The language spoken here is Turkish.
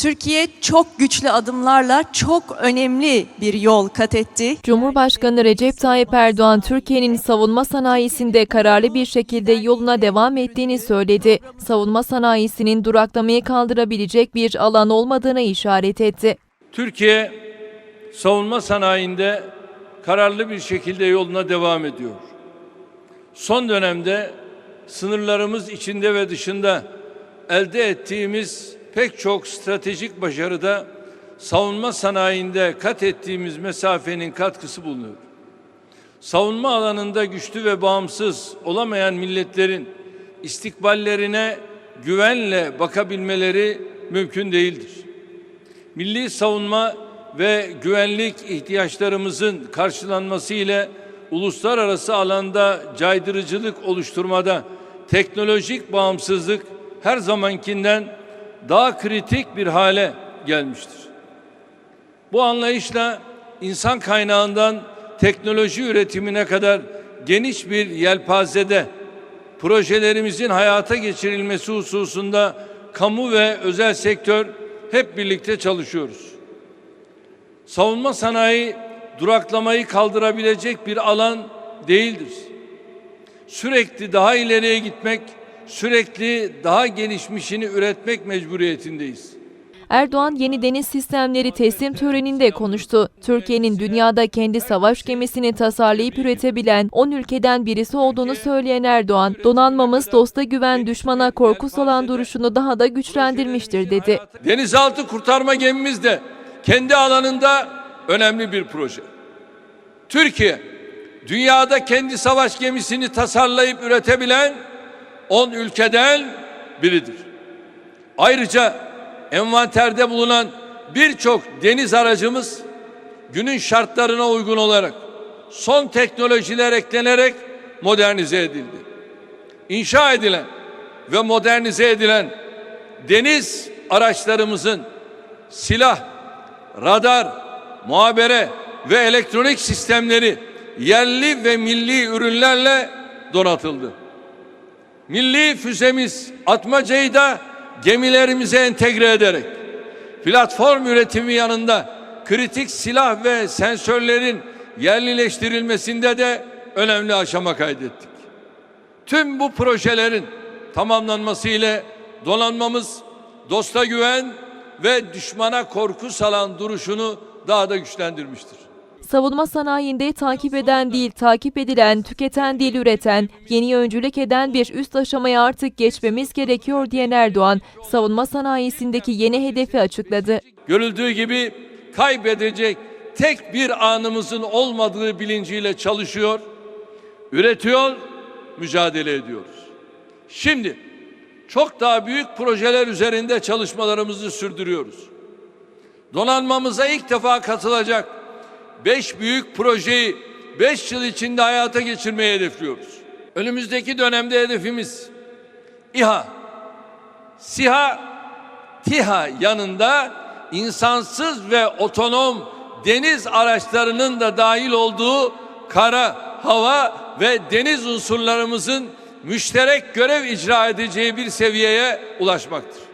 Türkiye çok güçlü adımlarla çok önemli bir yol kat etti. Cumhurbaşkanı Recep Tayyip Erdoğan, Türkiye'nin savunma sanayisinde kararlı bir şekilde yoluna devam ettiğini söyledi. Savunma sanayisinin duraklamayı kaldırabilecek bir alan olmadığına işaret etti. Türkiye savunma sanayinde kararlı bir şekilde yoluna devam ediyor. Son dönemde sınırlarımız içinde ve dışında elde ettiğimiz pek çok stratejik başarıda savunma sanayinde kat ettiğimiz mesafenin katkısı bulunuyor. Savunma alanında güçlü ve bağımsız olamayan milletlerin istikballerine güvenle bakabilmeleri mümkün değildir milli savunma ve güvenlik ihtiyaçlarımızın karşılanması ile uluslararası alanda caydırıcılık oluşturmada teknolojik bağımsızlık her zamankinden daha kritik bir hale gelmiştir. Bu anlayışla insan kaynağından teknoloji üretimine kadar geniş bir yelpazede projelerimizin hayata geçirilmesi hususunda kamu ve özel sektör hep birlikte çalışıyoruz. Savunma sanayi duraklamayı kaldırabilecek bir alan değildir. Sürekli daha ileriye gitmek, sürekli daha gelişmişini üretmek mecburiyetindeyiz. Erdoğan yeni deniz sistemleri teslim töreninde konuştu. Türkiye'nin dünyada kendi savaş gemisini tasarlayıp üretebilen 10 ülkeden birisi olduğunu söyleyen Erdoğan, donanmamız dosta güven düşmana korku salan duruşunu daha da güçlendirmiştir dedi. Denizaltı kurtarma gemimiz de kendi alanında önemli bir proje. Türkiye dünyada kendi savaş gemisini tasarlayıp üretebilen 10 ülkeden biridir. Ayrıca envanterde bulunan birçok deniz aracımız günün şartlarına uygun olarak son teknolojiler eklenerek modernize edildi. İnşa edilen ve modernize edilen deniz araçlarımızın silah, radar, muhabere ve elektronik sistemleri yerli ve milli ürünlerle donatıldı. Milli füzemiz Atmaca'yı da gemilerimize entegre ederek platform üretimi yanında kritik silah ve sensörlerin yerlileştirilmesinde de önemli aşama kaydettik. Tüm bu projelerin tamamlanması ile donanmamız dosta güven ve düşmana korku salan duruşunu daha da güçlendirmiştir. Savunma sanayinde takip eden değil, takip edilen, tüketen değil, üreten, yeni öncülük eden bir üst aşamaya artık geçmemiz gerekiyor diyen Erdoğan, savunma sanayisindeki yeni hedefi açıkladı. Görüldüğü gibi kaybedecek tek bir anımızın olmadığı bilinciyle çalışıyor, üretiyor, mücadele ediyoruz. Şimdi çok daha büyük projeler üzerinde çalışmalarımızı sürdürüyoruz. Donanmamıza ilk defa katılacak beş büyük projeyi beş yıl içinde hayata geçirmeyi hedefliyoruz. Önümüzdeki dönemde hedefimiz İHA, SİHA, TİHA yanında insansız ve otonom deniz araçlarının da dahil olduğu kara, hava ve deniz unsurlarımızın müşterek görev icra edeceği bir seviyeye ulaşmaktır.